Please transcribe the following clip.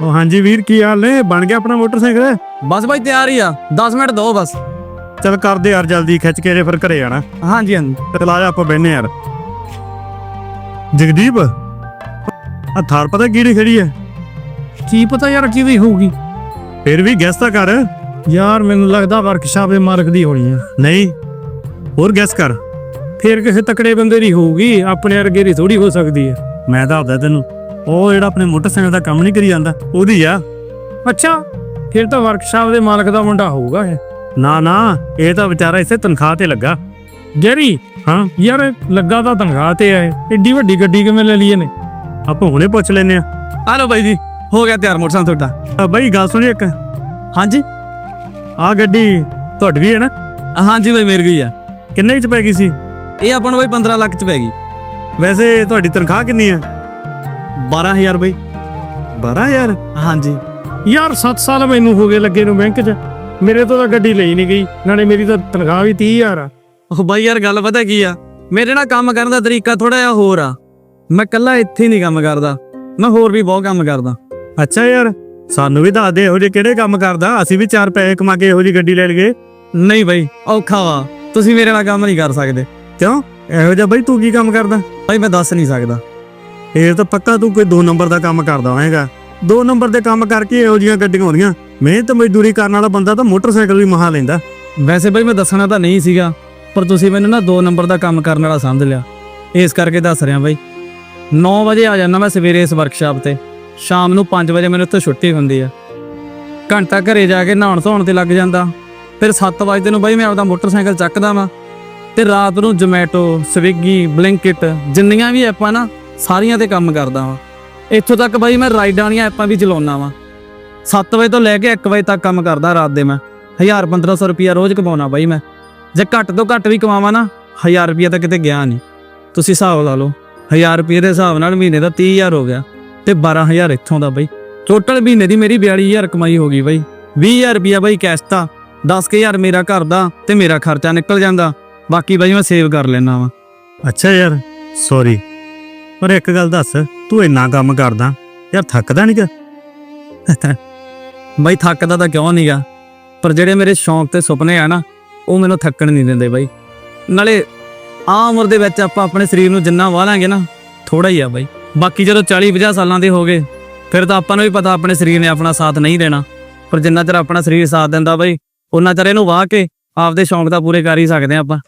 ਉਹ ਹਾਂਜੀ ਵੀਰ ਕੀ ਹਾਲ ਨੇ? ਬਣ ਗਿਆ ਆਪਣਾ ਮੋਟਰਸਾਈਕਲ? ਬਸ ਬਾਈ ਤਿਆਰ ਹੀ ਆ। 10 ਮਿੰਟ ਦੋ ਬਸ। ਚਲ ਕਰਦੇ ਯਾਰ ਜਲਦੀ ਖਿੱਚ ਕੇ ਜੇ ਫਿਰ ਘਰੇ ਜਾਣਾ ਹਾਂਜੀ ਹਾਂਜੀ। ਚਲ ਆ ਜਾ ਆਪਾਂ ਬੈਨੇ ਯਾਰ। ਜਗਦੀਪ ਆ ਥਾਰ ਪਤਾ ਕਿਹੜੀ ਖੜੀ ਹੈ ਕੀ ਪਤਾ ਯਾਰ ਕਿਹਦੀ ਹੋਊਗੀ। ਫਿਰ ਵੀ ਗੈਸ ਤਾਂ ਕਰ। ਯਾਰ ਮੈਨੂੰ ਲੱਗਦਾ ਵਰਕਸ਼ਾਪ ਦੇ ਮਾਲਕ ਦੀ ਹੋਣੀ ਆ ਨਹੀਂ ਹੋਰ ਗੈਸ ਕਰ। ਫੇਰ ਕਿਸੇ ਤਕੜੇ ਬੰਦੇ ਦੀ ਹੋਊਗੀ। ਆਪਣੇ ਵਰਗੇ ਦੀ ਥੋੜੀ ਹੋ ਸਕਦੀ ਹੈ ਮੈਂ ਤਾਂ ਆਪਦਾ ਤੈਨੂੰ ਉਹ ਜਿਹੜਾ ਆਪਣੇ ਮੋਟਰਸਾਈਕਲ ਦਾ ਕੰਮ ਨਹੀਂ ਕਰੀ ਜਾਂਦਾ ਉਹਦੀ ਆ। ਅੱਛਾ ਫਿਰ ਤਾਂ ਵਰਕਸ਼ਾਪ ਦੇ ਮਾਲਕ ਦਾ ਮੁੰਡਾ ਹੋਊਗਾ ਇਹ। ਨਾ ਨਾ ਇਹ ਤਾਂ ਵਿਚਾਰਾ ਇਸੇ ਤਨਖਾਹ ਤੇ ਲੱਗਾ। ਗੈਰੀ ਹਾਂ। ਯਾਰ ਲੱਗਾ ਤਾਂ ਤਨਖਾਹ ਤੇ ਇਹ। ਏਡੀ ਵੱਡੀ ਗੱਡੀ ਕਿਵੇਂ ਲੈ ਲਈ ਇਹਨੇ? ਆਪਾਂ ਹੁਣੇ ਪੁੱਛ ਲੈਨੇ ਆ ਆ ਲਓ ਬਾਈ ਜੀ ਹੋ ਗਿਆ ਤਿਆਰ ਮੋਟਰਸਾਈਕਲ ਤੁਹਾਡਾ। ਆ ਬਾਈ ਗੱਲ ਸੁਣੀ ਇੱਕ। ਹਾਂਜੀ? ਆ ਗੱਡੀ ਤੁਹਾਡੀ ਵੀ ਹੈ ਨਾ? ਹਾਂਜੀ ਬਾਈ ਮੇਰ ਗਈ ਆ। ਕਿੰਨੇ ਚ ਪੈ ਗਈ ਸੀ? ਇਹ ਆਪਾਂ ਨੂੰ ਬਾਈ 15 ਲੱਖ ਚ ਪੈ ਗਈ। ਵੈਸੇ ਤੁਹਾਡੀ ਤਨਖਾਹ ਕਿੰਨੀ ਹੈ? 12000 ਬਾਈ। 12000 ਹਾਂਜੀ। ਯਾਰ 7 ਸਾਲ ਮੈਨੂੰ ਹੋ ਗਏ ਲੱਗੇ ਨੂੰ ਬੈਂਕ 'ਚ। ਮੇਰੇ ਤੋਂ ਤਾਂ ਗੱਡੀ ਲਈ ਨਹੀਂ ਗਈ। ਨਾਲੇ ਮੇਰੀ ਤਾਂ ਤਨਖਾਹ ਵੀ 30000 ਆ। ਉਹ ਬਾਈ ਯਾਰ ਗੱਲ ਪਤਾ ਕੀ ਆ? ਮੇਰੇ ਨਾਲ ਕੰਮ ਕਰਨ ਦਾ ਤਰੀਕਾ ਥੋੜਾ ਜਿਹਾ ਹੋਰ ਆ। ਮੈਂ ਕੱਲਾ ਇੱਥੇ ਨਹੀਂ ਕੰਮ ਕਰਦਾ। ਮੈਂ ਹੋਰ ਵੀ ਬਹੁਤ ਕੰਮ ਕਰਦਾ। ਅੱਛਾ ਯਾਰ ਸਾਨੂੰ ਵੀ ਦੱਸ ਦੇ ਇਹੋ ਜਿਹੇ ਕਿਹੜੇ ਕੰਮ ਕਰਦਾ? ਅਸੀਂ ਵੀ ਚਾਰ ਪੈਸੇ ਕਮਾ ਕੇ ਇਹੋ ਜਿਹੀ ਗੱਡੀ ਲੈ ਲਈਏ। ਨਹੀਂ ਬਾਈ ਔਖਾ ਵਾ। ਤੁਸੀਂ ਮੇਰੇ ਨਾਲ ਕੰਮ ਨਹੀਂ ਕਰ ਸਕਦੇ। ਕਿਉਂ? ਇਹੋ ਜਿਹਾ ਬਾਈ ਤੂੰ ਕੀ ਕੰਮ ਕਰਦਾ? ਬਾਈ ਮੈਂ ਦੱਸ ਨਹੀਂ ਸਕਦਾ। ਇਹ ਤਾਂ ਪੱਕਾ ਤੂੰ ਕੋਈ ਦੋ ਨੰਬਰ ਦਾ ਕੰਮ ਕਰਦਾ ਹੋਵੇਂਗਾ ਦੋ ਨੰਬਰ ਦੇ ਕੰਮ ਕਰਕੇ ਇਹੋ ਜਿਹੀਆਂ ਗੱਡੀਆਂ ਆਉਂਦੀਆਂ। ਮਿਹਨਤ ਮਜ਼ਦੂਰੀ ਕਰਨ ਵਾਲਾ ਬੰਦਾ ਤਾਂ ਮੋਟਰਸਾਈਕਲ ਵੀ ਮਹਾ ਲੈਂਦਾ। ਵੈਸੇ ਬਾਈ ਮੈਂ ਦੱਸਣਾ ਤਾਂ ਨਹੀਂ ਸੀਗਾ, ਪਰ ਤੁਸੀਂ ਮੈਨੂੰ ਨਾ ਦੋ ਨੰਬਰ ਦਾ ਕੰਮ ਕਰਨ ਵਾਲਾ ਸਮਝ ਲਿਆ। ਇਸ ਕਰਕੇ ਦੱਸ ਰਿਹਾ ਬਾਈ। 9 ਵਜੇ ਆ ਜਾਣਾ ਮੈਂ ਸਵੇਰੇ ਇਸ ਵਰਕਸ਼ਾਪ ਤੇ। ਸ਼ਾਮ ਨੂੰ 5 ਵਜੇ ਮੈਨੂੰ ਉੱਥੇ ਛੁੱਟੀ ਹੁੰਦੀ ਆ। ਘੰਟਾ ਘਰੇ ਜਾ ਕੇ ਨਹਾਉਣ ਧੋਣ ਤੇ ਲੱਗ ਜਾਂਦਾ। ਫਿਰ 7 ਵਜੇ ਨੂੰ ਬਾਈ ਮੈਂ ਆਪਦਾ ਮੋਟਰਸਾਈਕਲ ਚੱਕਦਾ ਵਾਂ। ਤੇ ਰਾਤ ਨੂੰ ਜੋਮੈਟੋ ਸਵਿਗੀ ਬਲਿੰਕਿਟ ਜਿੰਨੀਆਂ ਵੀ ਐਪਾਂ ਨਾ ਸਾਰੀਆਂ ਤੇ ਕੰਮ ਕਰਦਾ ਵਾਂ। ਇੱਥੋਂ ਤੱਕ ਬਾਈ ਮੈਂ ਰਾਈਡਾਂ ਵਾਲੀਆਂ ਐਪਾਂ ਵੀ ਚਲਾਉਣਾ ਵਾਂ। 7 ਵਜੇ ਤੋਂ ਲੈ ਕੇ 1 ਵਜੇ ਤੱਕ ਕੰਮ ਕਰਦਾ ਰਾਤ ਦੇ ਮੈਂ। 1000 1500 ਰੁਪਿਆ ਰੋਜ਼ ਕਮਾਉਣਾ ਬਾਈ ਮੈਂ। ਜੇ ਘੱਟ ਤੋਂ ਘੱਟ ਵੀ ਕਮਾਵਾਂ ਨਾ 1000 ਰੁਪਿਆ ਤਾਂ ਕਿਤੇ ਗਿਆ ਨਹੀਂ। ਤੁਸੀਂ ਹਿਸਾਬ ਲਾ ਲਓ 1000 ਰੁਪਏ ਦੇ ਹਿਸਾਬ ਨਾਲ ਮਹੀਨੇ ਦਾ 30000 ਹੋ ਗਿਆ ਤੇ 12000 ਇੱਥੋਂ ਦਾ ਬਾਈ। ਟੋਟਲ ਮਹੀਨੇ ਦੀ ਮੇਰੀ 42000 ਕਮਾਈ ਹੋ ਗਈ ਬਾਈ। 20000 ਰੁਪਿਆ ਬਾਈ ਕੈਸ਼ ਦਾ 10000 ਮੇਰਾ ਘਰ ਦਾ ਤੇ ਮੇਰਾ ਖਰਚਾ ਨਿਕਲ ਜਾਂਦਾ। ਬਾਕੀ ਬਾਈ ਮੈਂ ਸੇਵ ਕਰ ਲੈਣਾ ਵਾ। ਅੱਛਾ ਯਾਰ ਸੌਰੀ ਪਰ ਇੱਕ ਗੱਲ ਦੱਸ, ਤੂੰ ਇੰਨਾ ਕੰਮ ਕਰਦਾ, ਯਾਰ ਥੱਕਦਾ ਨਹੀਂ ਕਿ ਬਾਈ ਥੱਕਦਾ ਤਾਂ ਕਿਉਂ ਨਹੀਂਗਾ ਪਰ ਜਿਹੜੇ ਮੇਰੇ ਸ਼ੌਂਕ ਤੇ ਸੁਪਨੇ ਆ ਨਾ, ਉਹ ਮੈਨੂੰ ਥੱਕਣ ਨਹੀਂ ਦਿੰਦੇ ਬਾਈ। ਨਾਲੇ ਆ ਉਮਰ ਦੇ ਵਿੱਚ ਆਪਾਂ ਆਪਣੇ ਸਰੀਰ ਨੂੰ ਜਿੰਨਾ ਵਾਲਾਂਗੇ ਨਾ ਥੋੜਾ ਹੀ ਆ ਬਾਈ। ਬਾਕੀ ਜਦੋਂ 40 50 ਸਾਲਾਂ ਦੇ ਹੋ ਗਏ, ਫਿਰ ਤਾਂ ਆਪਾਂ ਨੂੰ ਵੀ ਪਤਾ ਆਪਣੇ ਸਰੀਰ ਨੇ ਆਪਣਾ ਸਾਥ ਨਹੀਂ ਦੇਣਾ। ਪਰ ਜਿੰਨਾ ਚਿਰ ਆਪਣਾ ਸਰੀਰ ਸਾਥ ਦਿੰਦਾ ਬਾਈ ਉਹਨਾਂ ਚਿਰ ਇਹਨੂੰ ਵਾਹ ਕੇ ਆਪਦੇ ਸ਼ੌਂਕ ਤਾਂ ਪੂਰੇ ਕਰ ਹੀ ਸਕਦੇ ਆ ਆਪਾਂ।